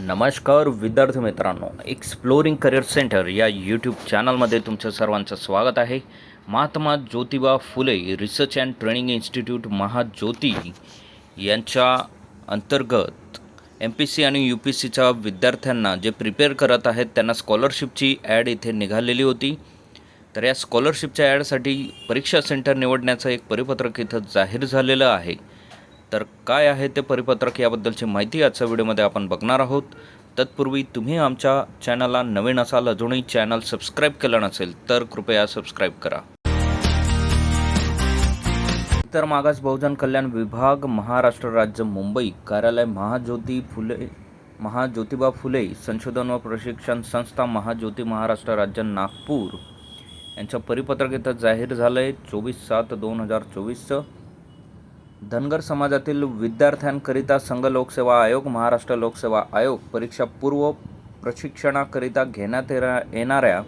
नमस्कार विद्यार्थी मित्रांनो एक्सप्लोरिंग करिअर सेंटर या यूट्यूब चॅनलमध्ये तुमचं सर्वांचं स्वागत आहे. Mahatma Jyotiba Phule research and training institute Mahajyoti यांच्या अंतर्गत एम पी सी आणि यू पी सीच्या विद्यार्थ्यांना जे प्रिपेअर करत आहेत त्यांना स्कॉलरशिपची ॲड इथे निघालेली होती. तर या स्कॉलरशिपच्या ॲडसाठी परीक्षा सेंटर निवडण्याचं एक परिपत्रक इथं जाहीर झालेलं आहे. तर काय आहे ते परिपत्रक याबद्दलची माहिती आजच्या व्हिडिओमध्ये आपण बघणार आहोत. तत्पूर्वी तुम्ही आमच्या चॅनलला नवीन असाल अजूनही चॅनल सबस्क्राईब केलं नसेल तर कृपया सबस्क्राईब करा. इतर मागास बहुजन कल्याण विभाग महाराष्ट्र राज्य मुंबई कार्यालय महाज्योती फुले महाज्योतिबा फुले संशोधन व प्रशिक्षण संस्था महाज्योती महाराष्ट्र राज्य नागपूर. यांचं परिपत्रक इथं जाहीर झालं आहे चोवीस सात दोन हजार चोवीसचं. धनगर समाजातील विद्यार्थ्यांकरिता संघ लोकसेवा आयोग महाराष्ट्र लोकसेवा आयोग परीक्षा पूर्व प्रशिक्षणाकरिता घेण्यात येणाऱ्या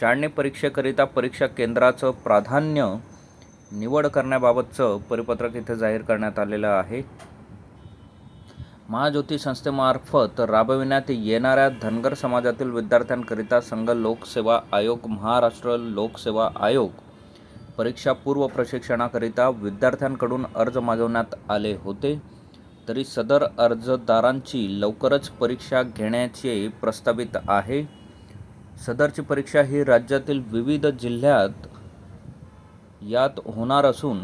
चाळणी परीक्षेकरिता परीक्षा केंद्राचं प्राधान्य निवड करण्याबाबतचं परिपत्रक इथे जाहीर करण्यात आलेलं आहे. महाज्योती संस्थेमार्फत राबविण्यात येणाऱ्या धनगर समाजातील विद्यार्थ्यांकरिता संघ लोकसेवा आयोग महाराष्ट्र लोकसेवा आयोग परीक्षा पूर्व प्रशिक्षणाकरिता विद्यार्थ्यांकडून अर्ज मागवण्यात आले होते. तरी सदर अर्जदारांची लवकरच परीक्षा घेण्याचे प्रस्तावित आहे. सदरची परीक्षा ही राज्यातील विविध जिल्ह्यात यात होणार असून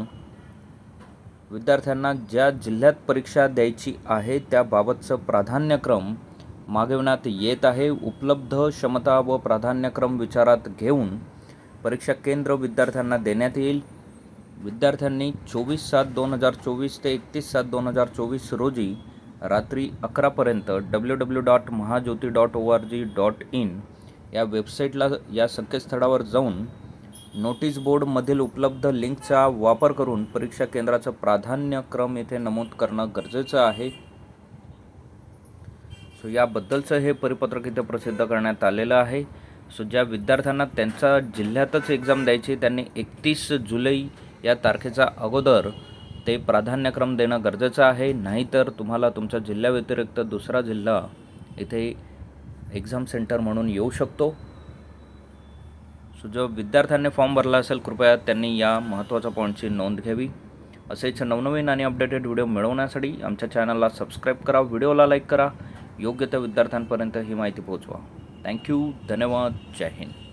विद्यार्थ्यांना ज्या जिल्ह्यात परीक्षा द्यायची आहे त्याबाबतचं प्राधान्यक्रम मागविण्यात येत आहे. उपलब्ध क्षमता व प्राधान्यक्रम विचारात घेऊन परीक्षा केंद्र विद्यार्थ्यांना देण्यात येईल. विद्यार्थ्यांनी चोवीस सात दोन हजार चोवीस ते एकतीस सात दोन हजार चोवीस रोजी रात्री अकरापर्यंत W W dot Mahajyoti dot O R G dot in या वेबसाईटला या संकेतस्थळावर जाऊन नोटीस बोर्डमधील उपलब्ध लिंकचा वापर करून परीक्षा केंद्राचं प्राधान्यक्रम येथे नमूद करणं गरजेचं आहे. सो याबद्दलचं हे परिपत्रक इथे प्रसिद्ध करण्यात आलेलं आहे. सो ज्या विद्यार्थ्यांना त्यांचा जिल्ह्यातच एक्झाम द्यायची त्यांनी एकतीस जुलै या तारखेचा अगोदर ते प्राधान्यक्रम देणं गरजेचं आहे. नाहीतर तुम्हाला तुमच्या जिल्ह्याव्यतिरिक्त दुसरा जिल्हा इथे एक्झाम सेंटर म्हणून येऊ शकतो. सो जो विद्यार्थ्यांनी फॉर्म भरला असेल कृपया त्यांनी या महत्त्वाच्या पॉईंटची नोंद घ्यावी. असेच नवनवीन आणि अपडेटेड व्हिडिओ मिळवण्यासाठी आमच्या चॅनलला सबस्क्राईब करा व्हिडिओला लाईक करा. योग्य त्या विद्यार्थ्यांपर्यंत ही माहिती पोहोचवा. थँक्यू धन्यवाद जय हिंद